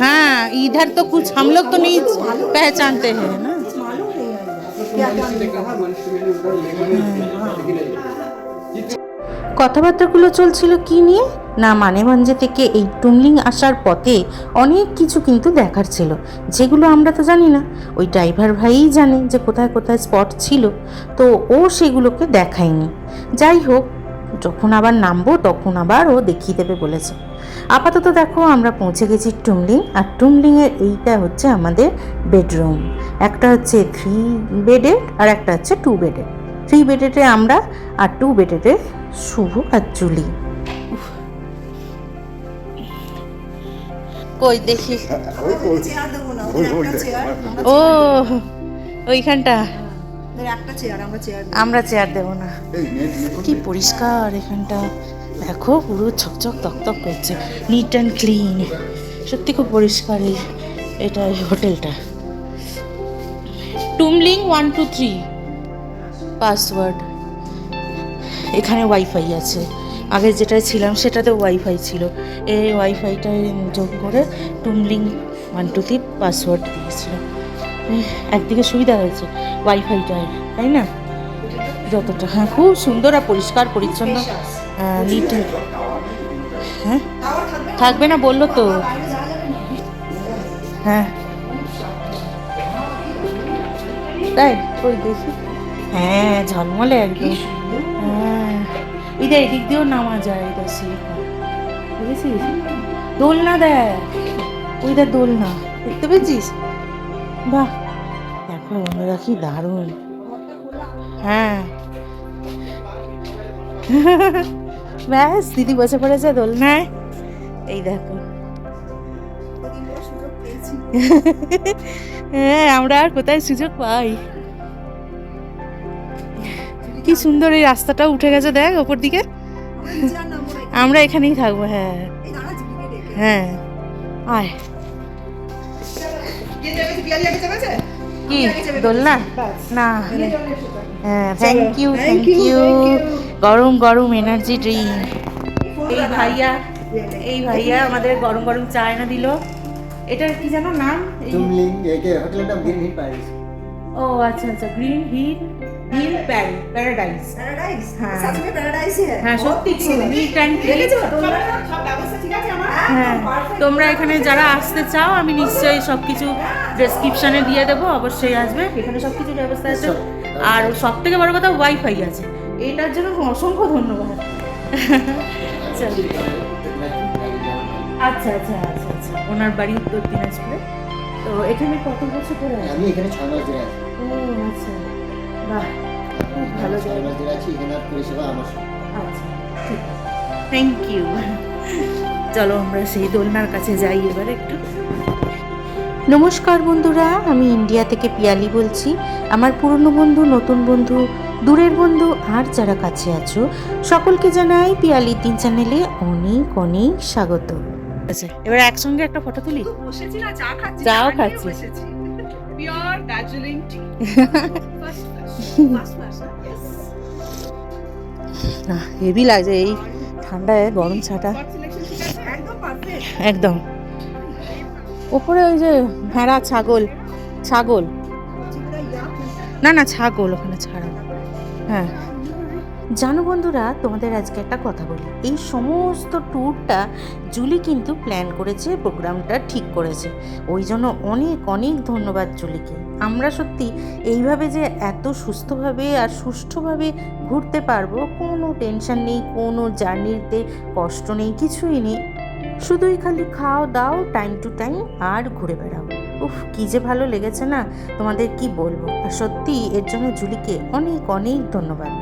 हाँ इधर तो कुछ हम लोग तो नहीं पहचानते हैं ना কথাবার্তাগুলো চলছিল কি নিয়ে না মানেভঞ্জে থেকে এই টুমলিং আসার পথে অনেক কিছু কিন্তু দেখার ছিল যেগুলো আমরা তো জানি না ওই ড্রাইভার ভাইই জানে যে কোথায় কোথায় স্পট ছিল তো ও সেগুলোকে দেখায়নি যাই হোক যখন আবার নামবো তখন আবার ও দেখিয়ে দেবে বলেছে আপাতত দেখো আমরা পৌঁছে গেছি টুমলিং আর টুমলিংয়ের এইটা হচ্ছে আমাদের বেডরুম একটা হচ্ছে থ্রি বেডেড আর একটা হচ্ছে টু বেডেড থ্রি বেডেডে আমরা আর টু বেডেডে শুভ আর জুলি কই দেখি ও ওইখানটা আমরা চেয়ার আমরা চেয়ার দেবো না। কি পরিষ্কার এখানটা। দেখো পুরো ঝকঝক তকতক করছে। নিট অ্যান্ড ক্লিন সত্যি খুব পরিষ্কার এই এটা এই হোটেলটা। Tumling one two three. Password. এখানে ওয়াইফাই আছে। আগে যেটায় ছিলাম সেটাতে ওয়াইফাই ছিল। এই ওয়াইফাইটা যোগ করে Tumling one two three password দিয়েছিল। এহ, একদিকে সুবিধা হয়েছে ওয়াইফাইটায় তাই না? যতটা হ্যাঁ খুব সুন্দর আর পরিষ্কার পরিচ্ছন্ন নিট হ্যাঁ? থাকবে না? বলল তো। হ্যাঁ। তাই? ওই দেখি। হ্যাঁ ঝলমলে একদম। হ্যাঁ। এটা এদিক দিয়েও নামা যায় এটা সিলিকন বুঝেছিস? দোলনা দেখ। ওইটা দোলনা। দেখতে পেয়েছিস? বাহ। বন্ধুরা কি দারুণ। হ্যাঁ। ব্যাস, দিদি বসে পড়েছে দোলনায়। এই দেখো। হ্যাঁ আমরা আর কোথায় সুযোগ পাই? কি সুন্দর এই রাস্তাটা উঠে গেছে দেখ ওপর দিকে। আমরা এখানেই থাকব হ্যাঁ। হ্যাঁ। আয়। কি? দোলনা? না। হ্যাঁ থ্যাংক ইউ থ্যাংক ইউ গরম গরম এনার্জি ড্রিঙ্ক এই ভাইয়া এই ভাইয়া আমাদের গরম গরম চা এনে দিল। এটার কি জানো নাম? এই- টুমলিং একে হোটেলের নাম গ্রিন হিল প্যারিস ও আচ্ছা আচ্ছা Green Hill Hill Paradise. Paradise হ্যাঁ। সাথে প্যারাডাইস হ্যাঁ, হ্যাঁ সত্যি নিট অ্যান্ড হ্যাঁ তোমরা এখানে যারা আসতে চাও আমি নিশ্চয়ই সব কিছু ডেসক্রিপশানে দিয়ে দেবো অবশ্যই আসবে। এখানে সব কিছু ব্যবস্থা আছে। আর সব থেকে বড় কথা ওয়াইফাই আছে। এটার জন্য অসংখ্য ধন্যবাদ। আচ্ছা।, আচ্ছা আচ্ছা আচ্ছা আচ্ছা। ওনার বাড়ি উত্তর দিনাজপুরে। তো এখানে কত বছর ধরে আমি এখানে ছয় মাস ধরে আছি। ও আচ্ছা। বাহ। ভালো ছয় মাস ধরে আছি এখানে আর পরিষেবা আমার আচ্ছা ঠিক আছে। থ্যাংক ইউ চলো আমরা সেই দোলনার কাছে যাই এবার একটু। নমস্কার বন্ধুরা আমি ইন্ডিয়া থেকে পিয়ালি বলছি। আমার পুরনো বন্ধু নতুন বন্ধু দূরের বন্ধু আর যারা কাছে আছো সকলকে জানাই পিয়ালি তিন চ্যানেলে অনেক অনেক স্বাগত। আচ্ছা এবার একসঙ্গে একটা ফটো তুলি? বসেছি না চা খাচ্ছি চাও। বসেছি। পিওর দার্জিলিং টি হেভি লাগছে এই ঠান্ডায় গরম ছাটা। আছে? একদম ওপরে ওই যে ভেড়া ছাগল ছাগল। না না ছাগল ওখানে ছাড়া। হ্যাঁ। জানো বন্ধুরা, তোমাদের আজকে একটা কথা বলি। এই সমস্ত ট্যুরটা জুলি কিন্তু প্ল্যান করেছে, প্রোগ্রামটা ঠিক করেছে। ওই জন্য অনেক অনেক ধন্যবাদ জুলিকে। আমরা সত্যি এইভাবে যে এত সুস্থভাবে আর সুষ্ঠুভাবে ঘুরতে পারব, কোনো টেনশন নেই, কোনো জার্নিতে কষ্ট নেই, কিছুই নেই। শুধুই খালি খাও দাও, টাইম টু টাইম, আর ঘুরে বেড়াও। উফ, কী যে ভালো লেগেছে না, তোমাদের কি বলব? আর সত্যি এর জন্য জুলিকে অনেক অনেক ধন্যবাদ।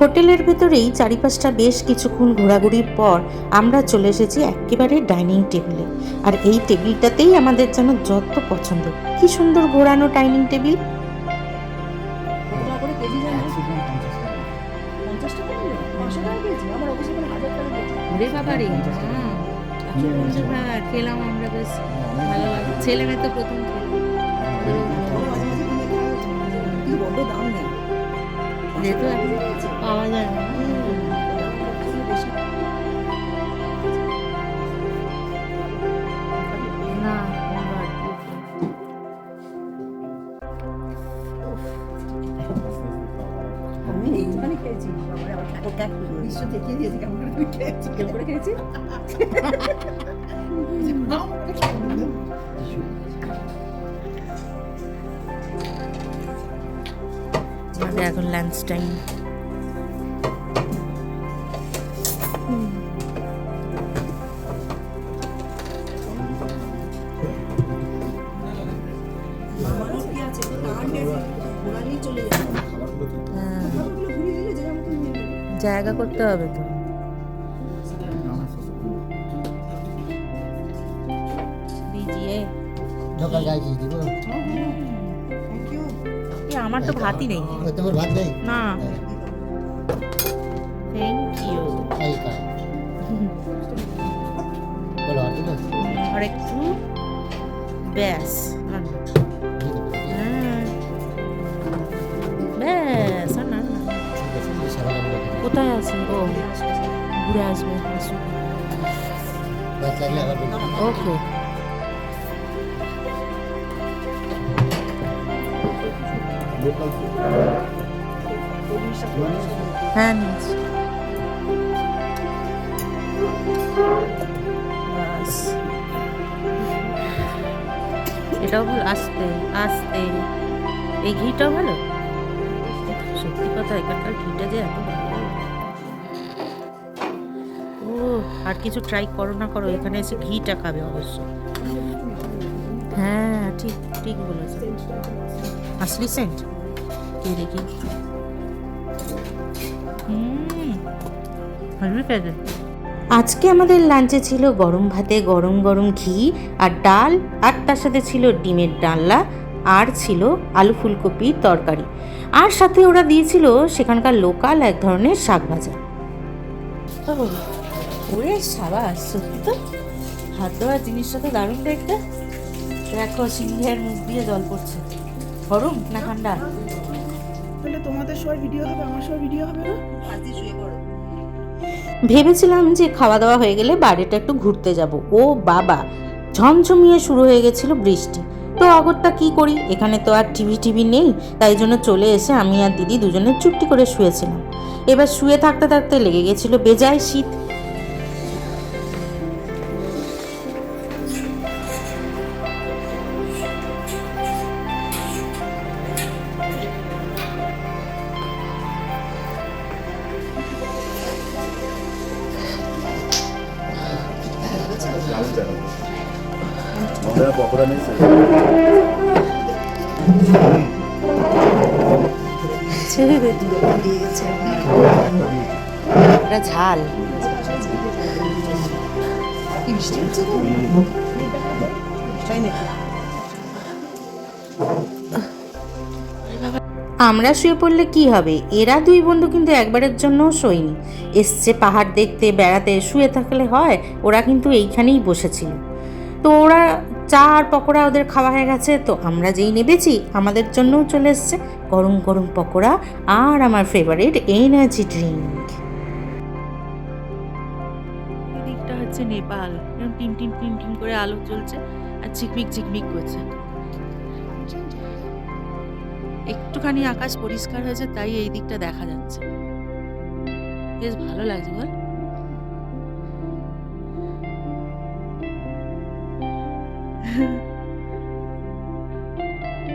হোটেলের ভেতরেই চারিপাশটা বেশ কিছুক্ষণ ঘোরাঘুরির পর আমরা চলে এসেছি একেবারে ডাইনিং টেবিলে। আর এই টেবিলটাতেই আমাদের যেন যত পছন্দ। কি সুন্দর ঘোরানো ডাইনিং টেবিল। রে খেলাম আমরা বেশ। ভালো লাগে তো প্রথম খেলাম দাম যেহেতু পাওয়া যায় না। খেয়েছি বাবারে আবার ঠাকুর বিশ্ব দেখিয়ে দিয়েছি কেমন করে খেয়েছি কেমন করে খেয়েছি নিয়ে নেবে জায়গা করতে হবে তো। আমার তো ভাতই নেই। তোমার ভাত নেই? না। থ্যাংক ইউ বলো আর দেবো আর একটু? ব্যাস। ব্যাস আর না। কোথায় আছে ও ঘুরে আসবে ওকে হ্যাঁ নিয়েছি। এটাও ভালো আস্তে আস্তে। এই ঘিটাও ভালো? সত্যি কথা, এখানকার ঘিটা যে এত ভালো। ও, আর কিছু ট্রাই করো না করো, এখানে এসে ঘিটা খাবে অবশ্য। হ্যাঁ ঠিক ঠিক বলেছ। আসলি সেন্ট দেখি। পেয়েছে আজকে আমাদের লাঞ্চে ছিল গরম ভাতে গরম গরম ঘি আর ডাল আর তার সাথে ছিল ডিমের ডালনা আর ছিল আলু ফুলকপির তরকারি। আর সাথে ওরা দিয়েছিল সেখানকার লোকাল এক ধরনের শাক ভাজা। ওরে সাবাস সত্যি তো? হাত দেওয়ার জিনিসটা তো দারুণ দেখতে। দেখো সিংহের মুখ দিয়ে জল পড়ছে গরম না ঠান্ডা তাহলে তোমাদের সবার ভিডিও হবে আমার সবার ভিডিও হবে না? আজই শুয়ে পড়ো। ভেবেছিলাম যে খাওয়া দাওয়া হয়ে গেলে বাড়িটা একটু ঘুরতে যাব। ও বাবা ঝমঝমিয়ে শুরু হয়ে গেছিল বৃষ্টি। তো অগরটা কি করি? এখানে তো আর টিভি টিভি নেই তাই জন্য চলে এসে আমি আর দিদি দুজনে চুপটি করে শুয়েছিলাম। এবার শুয়ে থাকতে থাকতে লেগে গেছিল বেজায় শীত। আমরা পকোড়া নিয়েছি এটা ঝাল। আমরা শুয়ে পড়লে কি হবে? এরা দুই বন্ধু কিন্তু একবারের জন্যও শোয়নি। এসছে পাহাড় দেখতে বেড়াতে শুয়ে থাকলে হয় ওরা কিন্তু এইখানেই বসেছিল। তো ওরা চা আর পকোড়া ওদের খাওয়া হয়ে গেছে, তো আমরা যেই নেবেছি, আমাদের জন্যও চলে এসছে। গরম গরম পকোড়া আর আমার ফেভারিট এনার্জি ড্রিঙ্ক এদিকটা হচ্ছে Nepal. Team team team team করে আলো জ্বলছে আর ঝিকমিক ঝিকমিক করছে। একটুখানি আকাশ পরিষ্কার হয়েছে, তাই এই দিকটা দেখা যাচ্ছে। বেশ ভালো লাগছে বল।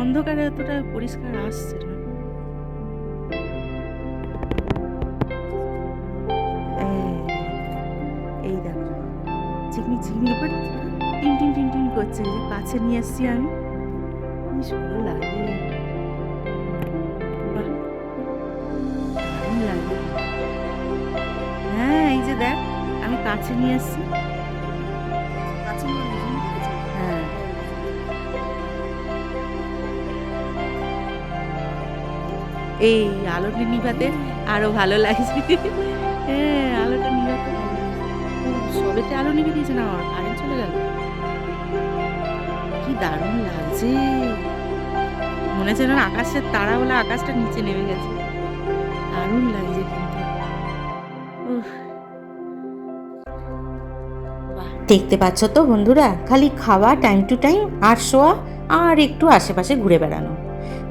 অন্ধকারে এতটা পরিষ্কার আসছে না। এই, দেখো। চিকমিক চিকমিক করে টিম টিম টিম টিম করছে যে কাছে নিয়ে এসছি আমি। সুন্দর লাগে। হ্যাঁ এই যে দেখ আমি কাছে নিয়ে এসছি। এই আলোটা নিভাতে আরও ভালো লাগছে। হ্যাঁ আলোটা নিভাতে সবেতে আলো নিভে দিয়েছে না কারেন্ট চলে গেল। কি দারুণ লাগছে। মনে হচ্ছে না আকাশের তারা বলে আকাশটা নিচে নেমে গেছে। দারুণ লাগছে কিন্তু। দেখতে পাচ্ছ তো বন্ধুরা, খালি খাওয়া টাইম টু টাইম আর শোয়া, আর একটু আশেপাশে ঘুরে বেড়ানো।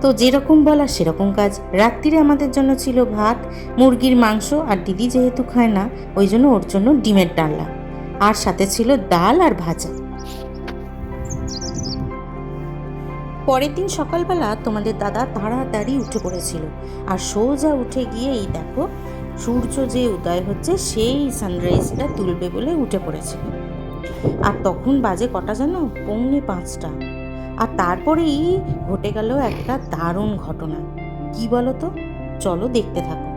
তো যেরকম বলা সেরকম কাজ। রাত্রিরে আমাদের জন্য ছিল ভাত, মুরগির মাংস আর দিদি যেহেতু খায় না, ওই জন্য ওর জন্য ডিমের ডালনা। আর সাথে ছিল ডাল আর ভাজা। পরের দিন সকালবেলা তোমাদের দাদা তাড়াতাড়ি উঠে পড়েছিল। আর সোজা উঠে গিয়ে এই দেখো, সূর্য যে উদয় হচ্ছে সেই সানরাইজটা তুলবে বলে উঠে পড়েছিল। আর তখন বাজে কটা জানো? পৌনে পাঁচটা। আর তারপরেই ঘটে গেল একটা দারুণ ঘটনা। কি বলো তো চলো দেখতে থাকো।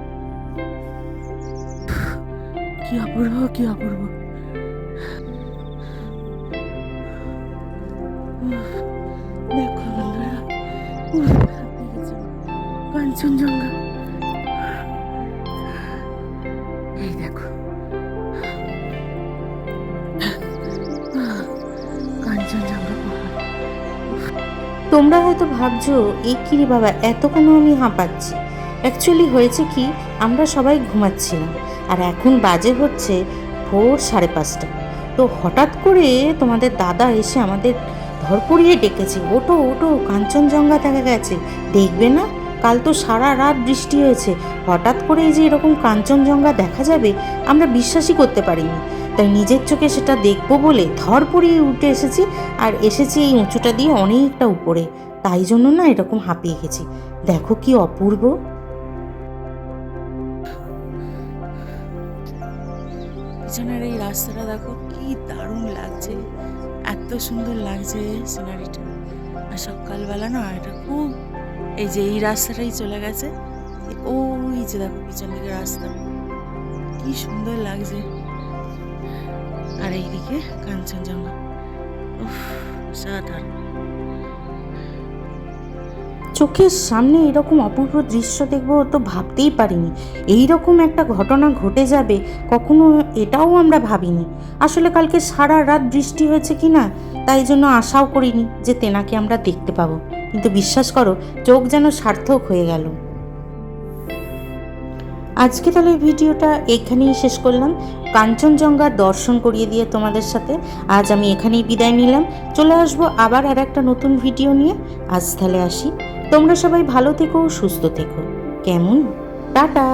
কি অপূর্ব কি অপূর্ব। দেখো। কাঞ্চনজঙ্ঘা। তোমরা হয়তো ভাবছ এই কি রে বাবা, এত কেন আমি হাঁপাচ্ছি অ্যাকচুয়ালি হয়েছে কি, আমরা সবাই ঘুমাচ্ছিলাম, আর এখন বাজে হচ্ছে ভোর সাড়ে পাঁচটা। তো হঠাৎ করে তোমাদের দাদা এসে আমাদের ধরপড়িয়ে ডেকেছে ওটো ওটো কাঞ্চনজঙ্ঘা দেখা গেছে, দেখবে না? কাল তো সারা রাত বৃষ্টি হয়েছে, হঠাৎ করে এই যে এরকম কাঞ্চনজঙ্ঘা দেখা যাবে, আমরা বিশ্বাসই করতে পারিনি। তাই নিজের চোখে সেটা দেখব বলে ধরপড়িয়ে উঠে এসেছি। আর এসেছি এই উঁচুটা দিয়ে অনেকটা উপরে। তাই জন্য না এরকম হাঁপিয়ে গেছি। দেখো কি অপূর্ব। পিছনের এই রাস্তাটা দেখো, কি দারুণ লাগছে। এত সুন্দর লাগছে সিনারিটা। আর সকালবেলা না এটা খুব এই যে এই রাস্তাটাই চলে গেছে। ওই যে দেখো পিছন দিকে রাস্তা। কি সুন্দর লাগছে। আর এইদিকে কাঞ্চনজঙ্ঘা। সাধারণ চোখের সামনে এরকম অপূর্ব দৃশ্য দেখব তো ভাবতেই পারিনি। এই রকম একটা ঘটনা ঘটে যাবে, কখনো এটাও আমরা ভাবিনি। আসলে কালকে সারা রাত বৃষ্টি হয়েছে কি না, তাই জন্য আশাও করিনি যে তেনাকে আমরা দেখতে পাবো। কিন্তু বিশ্বাস করো, চোখ যেন সার্থক হয়ে গেল। আজকে তাহলে ভিডিওটা এখানেই শেষ করলাম। কাঞ্চনজঙ্ঘার দর্শন করিয়ে দিয়ে তোমাদের সাথে আজ আমি এখানেই বিদায় নিলাম। চলে আসব আবার আর একটা নতুন ভিডিও নিয়ে। আজ তাহলে আসি। তোমরা সবাই ভালো থেকো, সুস্থ থেকো। কেমন? টাটা!